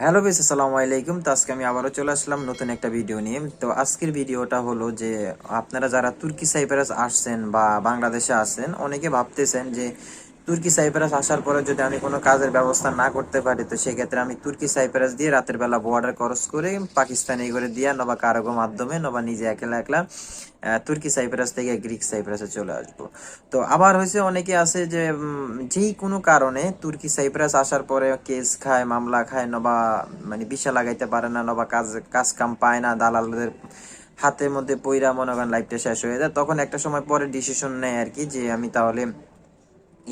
Hello base আসসালামু আলাইকুম। তো আজকে আমি আবারও চলে আসলাম নতুন একটা ভিডিও নিয়ে। তো আজকের ভিডিওটা হলো যে, আপনারা যারা তুর্কি সাইপ্রাস আসছেন বা বাংলাদেশে আসছেন অনেকে ভাবতেছেন যে তুর্কি সাইপ্রাস আসার পরে যদি আমি কোনো কাজের ব্যবস্থা না করতে পারি, তো সেক্ষেত্রে আমি তুর্কি সাইপ্রাস দিয়ে রাতের বেলা বর্ডার ক্রস করে পাকিস্তানে করে দিয়া নবা কারগো মাধ্যমে নবা নিজে একলা একলা তুর্কি সাইপ্রাস থেকে গ্রিক সাইপ্রাসে চলে আসব। তো আবার হয়েছে অনেকে আছে যে যেই কোনো কারণে তুর্কি সাইপ্রাস আসার পরে কেস খায়, মামলা খায়, নবা মানে বিশা লাগাইতে পারে না, নবা কাজ কাজ কাম পায় না, দালালদের হাতের মধ্যে পইরা মনে করেন লাইফটা শেষ হয়ে যায়, তখন একটা সময় পরে ডিসিশন নেয় আর কি যে আমি তাহলে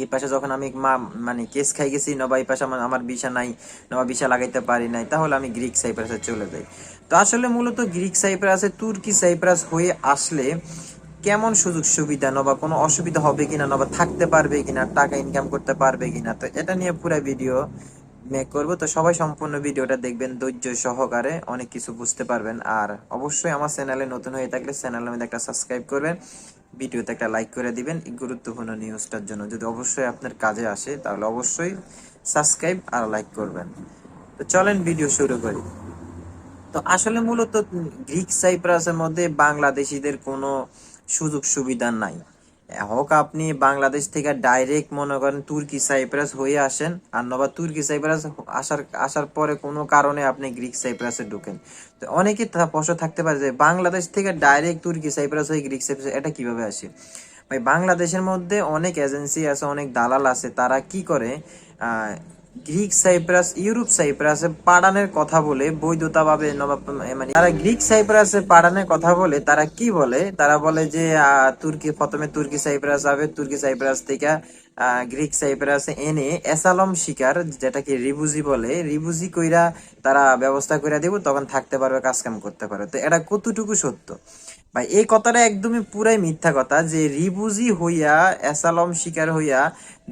এই পাশে যখন আমি মা মানে কেস খাই গেছি নবা এই পাশে আমার আমার বিশা নাই নবা বিশা লাগাইতে পারি নাই, তাহলে আমি গ্রিক সাইপ্রাসে চলে যাই। তো আসলে মূলত গ্রিক সাইপ্রাসে, তুর্কি সাইপ্রাস হয়ে আসলে কেমন সুযোগ সুবিধা নবা কোনো অসুবিধা হবে কিনা নবা থাকতে পারবে কিনা, টাকা ইনকাম করতে পারবে কিনা, তো এটা নিয়ে পুরো ভিডিও মেক করব। তো সবাই সম্পূর্ণ ভিডিওটা দেখবেন ধৈর্য সহকারে, অনেক কিছু বুঝতে পারবেন। আর অবশ্যই আমার চ্যানেলে নতুন হয়ে থাকলে চ্যানেলের মধ্যে একটা সাবস্ক্রাইব করবেন। ভিডিওতে একটা লাইক করে দিবেন এই গুরুত্বপূর্ণ নিউজটার জন্য। যদি অবশ্যই আপনার কাজে আসে, তাহলে অবশ্যই সাবস্ক্রাইব আর লাইক করবেন। তো চলেন ভিডিও শুরু করি। তো আসলে মূলত গ্রিক সাইপ্রাসের মধ্যে বাংলাদেশিদের কোনো সুযোগ সুবিধা নাই। হোক আপনি বাংলাদেশ থেকে ডাইরেক্ট মনে করেন তুর্কি, সাইপ্রাস হয়ে আসেন, আর নবা তুর্কি, সাইপ্রাস আসার আসার পরে কোনো কারণে আপনি গ্রিক সাইপ্রাসে ঢুকেন। তো অনেকে প্রশ্ন থাকতে পারে যে বাংলাদেশ থেকে ডাইরেক্ট তুর্কি, সাইপ্রাস হয়ে গ্রিক সাইপ্রাস, এটা কীভাবে আসে? ভাই, বাংলাদেশের মধ্যে অনেক এজেন্সি আছে, অনেক দালাল আছে, তারা কি করে গ্রিক সাইপ্রাস, ইউরোপ সাইপ্রাসে পাড়ানের কথা বলে বৈধতা ভাবে মানে তারা গ্রিক সাইপ্রাসে পাড়ানের কথা বলে, তারা কি বলে? তারা বলে যে তুর্কি, প্রথমে তুর্কি সাইপ্রাস হবে তুর্কি সাইপ্রাস থেকে গ্রিক সাইপ্রাসে এনে এসালম শিকার, যেটাকে রিবুজি বলে, রিবুজি কইরা তারা ব্যবস্থা করে দিব, তখন থাকতে পারবে কাজ কাম করতে পারবে। তো এটা কতটুকু সত্য? ভাই, এই কথাটা একদমই পুরাই মিথ্যা কথা যে রিবুজি হইয়া, অ্যাসালম শিকার হইয়া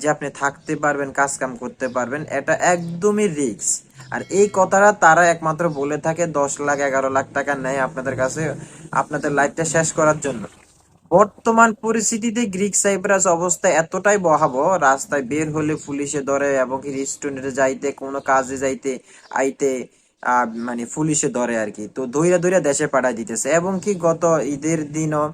যে আপনি থাকতে পারবেন কাজ কাম করতে পারবেন, এটা একদমই রিস্ক। আর এই কথাটা তারা একমাত্র বলে থাকে, দশ লাখ, এগারো লাখ টাকা নেয় আপনাদের কাছে, আপনাদের লাইফটা শেষ করার জন্য। বর্তমান পরিস্থিতিতে গ্রিক সাইপ্রাস অবস্থা এতটাই বহাব রাস্তায় বের হলে পুলিশে ধরে এবং রেস্টুরেন্টে যাইতে, কোনো কাজে যাইতে, আইতে মানে পুলিশে ধরে আর কি। তো ধইরা ধইরা দেশে পাঠাই দিতেছে। এবং কি গত ঈদের দিনও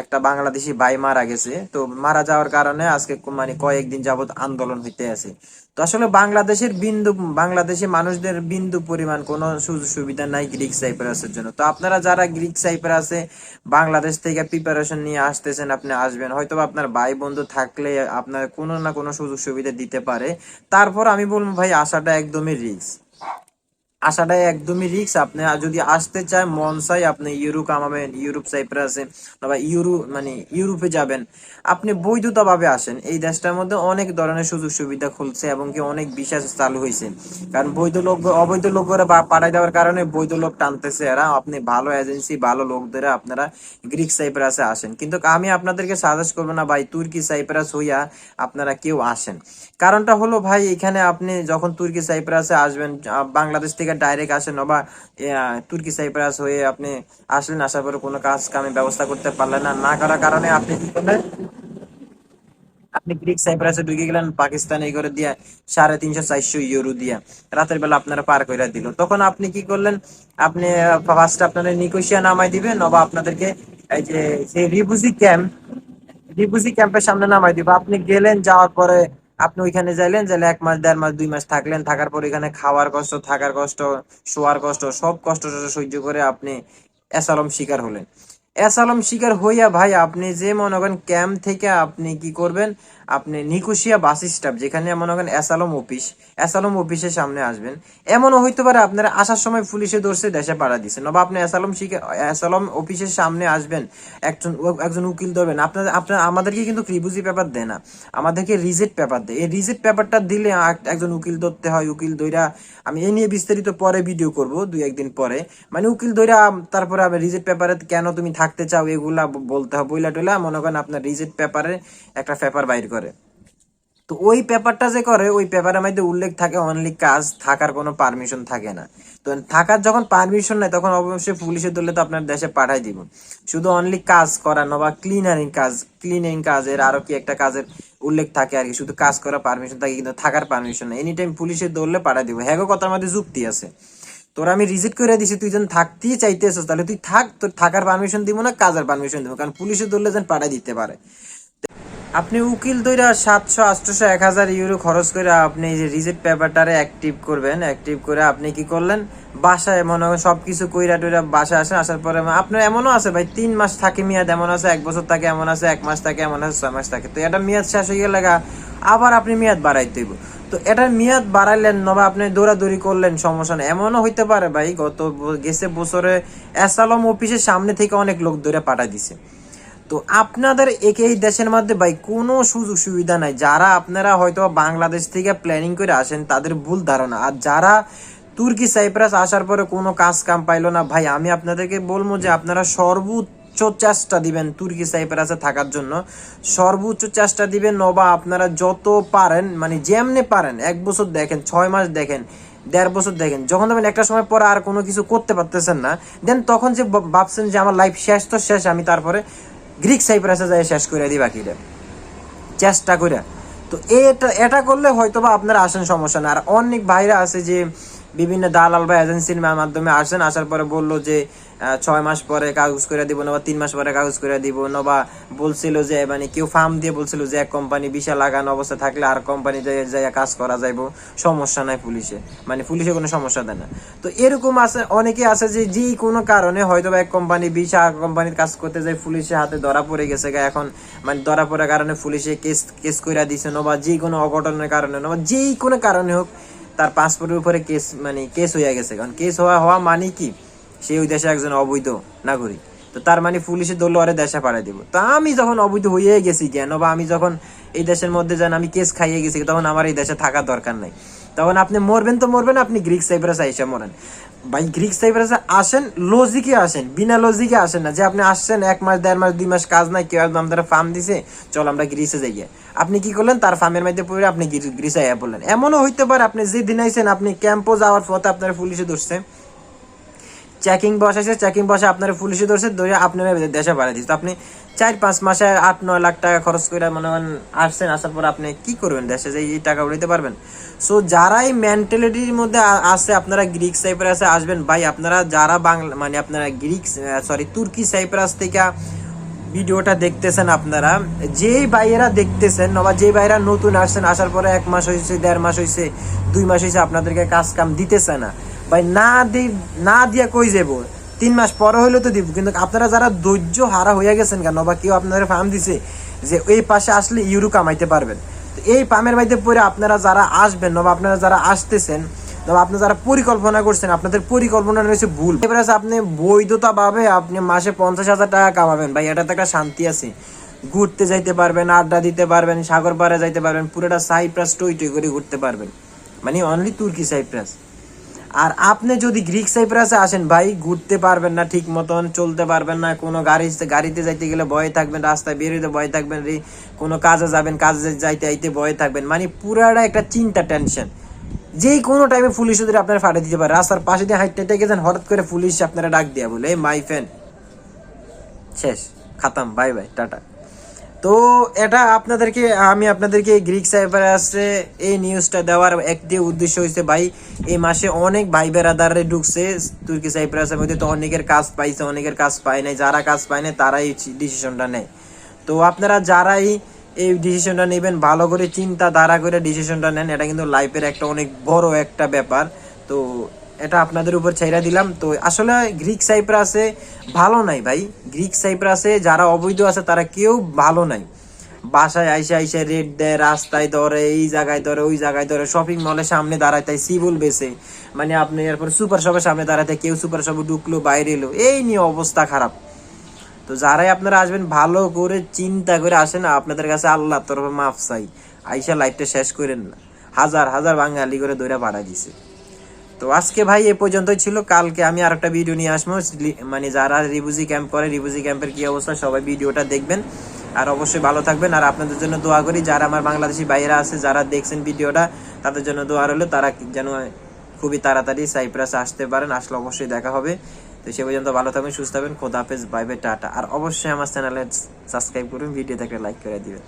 একটা বাংলাদেশি ভাই মারা গেছে। তো মারা যাওয়ার কারণে আজকে মানে কয়েকদিন যাবত আন্দোলন হইতে আছে। তো আসলে বাংলাদেশের বিন্দু, বাংলাদেশি মানুষদের বিন্দু পরিমাণ কোনো সুযোগ সুবিধা নাই গ্রিক সাইপ্রাসের জন্য। তো আপনারা যারা গ্রিক সাইপ্রাসে বাংলাদেশ থেকে প্রিপারেশন নিয়ে আসতেছেন, আপনি আসবেন। হয়তো আপনার ভাই বন্ধু থাকলে আপনার কোনো না কোনো সুযোগ সুবিধা দিতে পারে। তারপর আমি বলব ভাই আসাটা একদমই রিস্ক আসাটা একদমই রিস্ক আপনি যদি আসতে চায়, মন চাই আপনি ইউরো কামাবেন, ইউরোপ সাইপ্রাসে বা ইউরো মানে ইউরোপে যাবেন। আপনি বৈধতা ভাবে আসেন। এই দেশটার মধ্যে অনেক ধরনের সুযোগ সুবিধা খুলছে এবং কি অনেক বিশ্বাস চালু হয়েছে। কারণ বৈধ লোক, অবৈধ লোক করে পাঠাই দেওয়ার কারণে বৈধ লোক টানতেছে এরা। আপনি ভালো এজেন্সি ভালো লোকদের আপনারা গ্রিক সাইপ্রাসে আসেন। কিন্তু আমি আপনাদেরকে সাজেস্ট করব না ভাই, তুর্কি সাইপ্রাস হইয়া আপনারা কেউ আসেন। কারণটা হলো ভাই, এখানে আপনি যখন তুর্কি সাইপ্রাসে আসবেন বাংলাদেশ থেকে ডাইরেক্ট আসেন বা তুর্কি সাইপ্রাস হয়ে আপনি আসলেন, আসার পরে কোনো কাজ কামে ব্যবস্থা করতে পারলেন না। না করার কারণে আপনি কি করলেন? আপনি গ্রিক সাইপ্রাসে ঢুকে গেলেন, পাকিস্তানে করে দিয়ে সাড়ে তিনশো চারশো ইউরো দিয়ে। রাতের বেলা আপনারা পার করে দিল। তখন আপনি কি করলেন? আপনি ফার্স্ট আপনাদের নিকোশিয়া নামাই দিবেন অবা আপনাদেরকে এই যে রিবুজি ক্যাম্প রিবুজি ক্যাম্পের সামনে নামাই দিব। আপনি গেলেন, যাওয়ার পরে আপনি ওইখানে যাইলেন, যাইলে এক মাস, দেড় মাস, দুই মাস থাকলেন, থাকার পর এখানে খাওয়ার কষ্ট, থাকার কষ্ট, শোয়ার কষ্ট, সব কষ্ট সহ্য করে আপনি অ্যাসালম শিকার হলেন। অ্যাসালম শিকার হইয়া ভাই, আপনি যে মনে করেন ক্যাম্প থেকে আপনি কি করবেন? আপনি নিকুশিয়া বাস স্টপ যেখানে মনে করেন অ্যাসালম অফিস, অ্যাসালম অফিসের সামনে আসবেন। এমনও হইতে পারে আপনারা আসার সময় পুলিশে ধরছে, দেশে পাড়া দিছে। নবা আপনি অ্যাসালম শিখে অ্যাসালম অফিসের সামনে আসবেন, একজন একজন উকিল ধরবেন। আপনাদের, আপনার, আমাদেরকে কিন্তু রিবুজি পেপার দেয় না। আমাদেরকে রিজেক্ট পেপার দেয়। এই রিজেক্ট পেপারটা দিলে একজন উকিল ধরতে হয়, উকিল ধইরা আমি এ নিয়ে বিস্তারিত পরে ভিডিও করব দুই একদিন পরে। মানে উকিল ধইরা, তারপরে আমি রিজেক্ট পেপারে কেন তুমি থাকতে চাও, এগুলা বলতে হবে। বইলা টইলা মনে করেন আপনার রিজেক্ট পেপারে একটা পেপার বাইর করে। তো ওই পেপারটা যে করে, ওই পেপারের মধ্যে উল্লেখ থাকে অনলি কাজ, থাকার কোনো পারমিশন থাকে না। তো থাকার যখন পারমিশন নেই তখন অবশ্যই পুলিশে ধরলে তো আপনার দেশে পাঠাই দিব। শুধু অনলি কাজ করানো বা ক্লিনারিং কাজ ক্লিনিং কাজের আরও কি একটা কাজের উল্লেখ থাকে আর কি। শুধু কাজ করার পারমিশন থাকে, কিন্তু থাকার পারমিশন নেই। এনি টাইম পুলিশে ধরলে পাঠাই দিব। হ্যাগো কথার মধ্যে যুক্তি আছে। তোর আমি রিজেক্ট করে দিছি, তুই যেন থাকতেই চাইতেছিস, তাহলে তুই থাক, তোর থাকার পারমিশন দিব না, কাজের পারমিশন দিব, কারণ পুলিশে ধরলে যেন পাঠাই দিতে পারে। আপনি উকিল দইরা সাতশো আটশোশো এক হাজার ইউরো খরচ করে আপনি এই যে রিজেক্ট পেপারটারে অ্যাক্টিভ করবেন অ্যাক্টিভ করে আপনি কি করলেন? বাসায় মনে হয় সব কিছু কইরা টইরা বাসায় আসেন আসার পরে আপনার এমনও আছে ভাই, তিন মাস থাকে মেয়াদ, এমন আছে, এক বছর থাকে, এমন আছে, এক মাস থাকে, এমন আছে, ছয় মাস থাকে। তো এটা মেয়াদ শেষ হয়ে গেলে আবার আপনি মেয়াদ বাড়াইতে হইব। তো এটার মেয়াদ বাড়াইলেন নবা আপনি দৌড়াদৌড়ি করলেন, সমস্যা নেই। এমনও হইতে পারে ভাই, গত গেছে বছরে অ্যাসালম অফিসের সামনে থেকে অনেক লোক ধরে পাঠাই দিছে। তো আপনাদের এই দেশের মধ্যে ভাই, কোনো সুযোগ সুবিধা নাই। যারা আপনারা হয়তো বাংলাদেশ থেকে প্ল্যানিং করে আসেন, তাদের ভুল ধারণা। আর যারা তুর্কি সাইপ্রাস আসার পরে কোনো কাজ কাম পাইলো না। ভাই, আমি আপনাদেরকে বলব যে আপনারা সর্বোচ্চ চেষ্টা দিবেন তুর্কি সাইপ্রাসে থাকার জন্য। সর্বোচ্চ চেষ্টা দিবেন নবা আপনারা যত পারেন মানে যেমনে পারেন, এক বছর দেখেন, ছয় মাস দেখেন, দেড় বছর দেখেন, যখন দেখবেন একটা সময় পরে আর কোনো কিছু করতে পারতেছেন না, দেন তখন যে ভাবছেন যে আমার লাইফ শেষ তো শেষ, আমি তারপরে গ্রিক সাইপ্রাসে যাই শেষ করে দিই বাকিটা। চেষ্টা করে তো এটা এটা করলে হয়তো বা আপনারা আসেন সমস্যা না আর অনেক ভাইরা আছে যে বিভিন্ন দালাল বা এজেন্সির মাধ্যমে আসেন আসার পরে বলল যে ছয় মাস পরে কাগজ করে দিব না বা তিন মাস পরে কাগজ করে দিব। না বা বলছিল যে মানে কেউ ফার্ম দিয়ে বলছিল যে, এক কোম্পানি বিশাল লাগানো অবস্থা থাকলে আর কোম্পানি যাই কাজ করা যাইব। সমস্যা নাই পুলিশে। মানে পুলিশে কোনো সমস্যা দেয় না। তো এরকম আছে, অনেকে আছে যে যে কোনো কারণে হয়তো বা এক কোম্পানি বিশাল কোম্পানির কাজ করতে যায়, পুলিশের হাতে ধরা পড়ে গেছে গা। এখন মানে ধরা পড়ার কারণে পুলিশে কেস কেস কইরা দিছে না বা যে কোনো অঘটনের কারণে না বা যেই কোনো কারণে হোক তার পাসপোর্টের উপরে কেস মানে কেস হয়ে গেছে। কারণ কেস হওয়া হওয়া মানে কি? সে ওই দেশে একজন অবৈধ নাগরিক। তো তার মানে পুলিশের দল আরে, দেশে পাড়াই দিব। তো আমি যখন অবৈধ হয়ে গেছি কেন? বা আমি যখন এই দেশের মধ্যে যান আমি কেস খাইয়ে গেছি, তখন আমার এই দেশে থাকার দরকার নাই। তখন আপনি মরবেন তো মরবেন, আপনি গ্রিক সাইপ্রাসে এসে মরেন। ভাই গ্রিক সাইপ্রাসে আসেন লজিকে আসেন, বিনা লজিকে আসেন না। যে আপনি আসছেন, এক মাস, দেড় মাস, দুই মাস কাজ নাই, কেউ একদম তারা ফার্ম দিছে, চল আমরা গ্রিসে যাই আপনি কি করলেন? তার ফার্মের মধ্যে পড়ে আপনি গ্রিসে আইয়া বললেন এমনও হইতে পারে আপনি যে দিন আইছেন, আপনি ক্যাম্পও যাওয়ার পথে আপনার পুলিশে ধরছে। চেকিং বসাইছে চেকিং বসে আপনার পুলিশে ধরছে, ধরে আপনার দেশে বাড়াই দিচ্ছে। আপনি চার পাঁচ মাসে আট, নয় লাখ টাকা খরচ করে মনে করেন আসছেন, আসার পর আপনি কি করবেন দেশে? যে এই টাকা উড়াইতে পারবেন? সো যারাই মেন্টালিটির মধ্যে আছে, আপনারা গ্রিক সাইপ্রাসে আসবেন। ভাই, আপনারা যারা বাংলা মানে আপনারা গ্রিক সরি তুর্কি সাইপ্রাস থেকে ভিডিওটা দেখতেছেন আপনারা যেই ভাইয়েরা দেখতেছেন বা যেই ভাইয়েরা নতুন আসছেন, আসার পরে এক মাস হয়েছে দেড় মাস হয়েছে দুই মাস হয়েছে আপনাদেরকে কাজ কাম দিতেছে না। ভাই, না দি না দিয়া কই যাব? তিন মাস পরে হইলে তো দিব, কিন্তু আপনারা যারা ধৈর্য হারা হয়ে গেছেন কেন? বা কেউ আপনাদের ফার্ম দিছে যে এই পাশে আসলে ইউরো কামাইতে পারবেন। তো এই পামের মধ্যে পরে আপনারা যারা আসবেন বা আপনারা যারা আসতেছেন তবে আপনি যারা পরিকল্পনা করছেন, আপনাদের পরিকল্পনা রয়েছে ভুল। এবার আছে আপনি বৈধতা ভাবে আপনি মাসে পঞ্চাশ হাজার টাকা কামাবেন। ভাই, এটাতে একটা শান্তি আছে। ঘুরতে যাইতে পারবেন, আড্ডা দিতে পারবেন সাগর পাড়ে যাইতে পারবেন, পুরোটা সাইপ্রাস টই টই করে ঘুরতে পারবেন। মানে অনলি তুর্কি সাইপ্রাস। আর আপনি যদি গ্রিক সাইপ্রাসে আসেন, ভাই, ঘুরতে পারবেন না ঠিক মতন, চলতে পারবেন না, কোনো গাড়ি, গাড়িতে যাইতে গেলে ভয়ে থাকবেন, রাস্তায় বেরোতে ভয় থাকবেন রে, কোনো কাজে যাবেন, কাজে যাইতে আইতে ভয়ে থাকবেন মানে পুরাটা একটা চিন্তা টেনশন যেই কোনো টাইমে পুলিশ ওদের আপনারা ফাটিয়ে দিতে পারে। রাস্তার পাশে দিয়ে হাইটে হাইটে গেছেন, হঠাৎ করে পুলিশ আপনারা ডাক দিয়া বলে মাই ফ্যান শেষ, খাতাম বাই বাই টাটা। তো এটা আপনাদেরকে, আমি আপনাদেরকে গ্রিক সাইপ্রাসে এই নিউজটা দেওয়ার একটি উদ্দেশ্য হয়েছে ভাই, এই মাসে অনেক ভাই বেড়াদারে ঢুকছে তুর্কি সাইপ্রাসের মধ্যে, তো অনেকের কাজ পাইছে, অনেকের কাজ পায় নাই, যারা কাজ পায় নাই, তারাই ডিসিশনটা নেয়। তো আপনারা যারাই এই ডিসিশনটা নেবেন, ভালো করে চিন্তা ধারা করে ডিসিশনটা নেন, এটা কিন্তু লাইফের একটা অনেক বড় একটা ব্যাপার। তো এটা আপনাদের উপর ছেড়ে দিলাম। তো আসলে গ্রিক সাইপ্রাসে ভালো নাই ভাই। গ্রিক সাইপ্রাসে যারা অবৈধ আছে, তারা কেউ ভালো নাই। বাসায় আইসে আইসে রেড দেয়, রাস্তায় ধরে, এই জায়গায় ধরে, ওই জায়গায় ধরে শপিং মলের সামনে দাঁড়ায় তাই সিবুল বেছে। মানে আপনি এরপর সুপার শপের সামনে দাঁড়াতে কেউ সুপার শপে ঢুকলো, বাইরে এলো। এই নিয়ে অবস্থা খারাপ। তো যারাই আপনারা আসবেন, ভালো করে চিন্তা করে আসেন, আপনাদের কাছে আল্লাহ তরফে মাফ চাই। আইসা লাইফটা শেষ করেন না। হাজার হাজার বাঙালি করে দৌড়া পাঠা দিছে। তো আজকে ভাই এ পর্যন্তই ছিল। কালকে আমি আরেকটা ভিডিও নিয়ে আসব। মানে যারা রিবুজি ক্যাম্প করে রিবুজি ক্যাম্পের কি অবস্থা, সবাই ভিডিওটা দেখবেন। আর অবশ্যই ভালো থাকবেন। আর আপনাদের জন্য দোয়া করি, যারা আমার বাংলাদেশি বাইরা আছে, যারা দেখছেন ভিডিওটা তাদের জন্য দোয়া রইল। তারা যেন খুবই তাড়াতাড়ি সাইপ্রাস আসতে পারেন, আসলে অবশ্যই দেখা হবে। তো সে পর্যন্ত ভালো থাকবেন, সুস্থ থাকবেন। খোদা হাফেজ টাটা। আর অবশ্যই আমার চ্যানেলে সাবস্ক্রাইব করুন ভিডিও দেখলে লাইক করে দিবেন।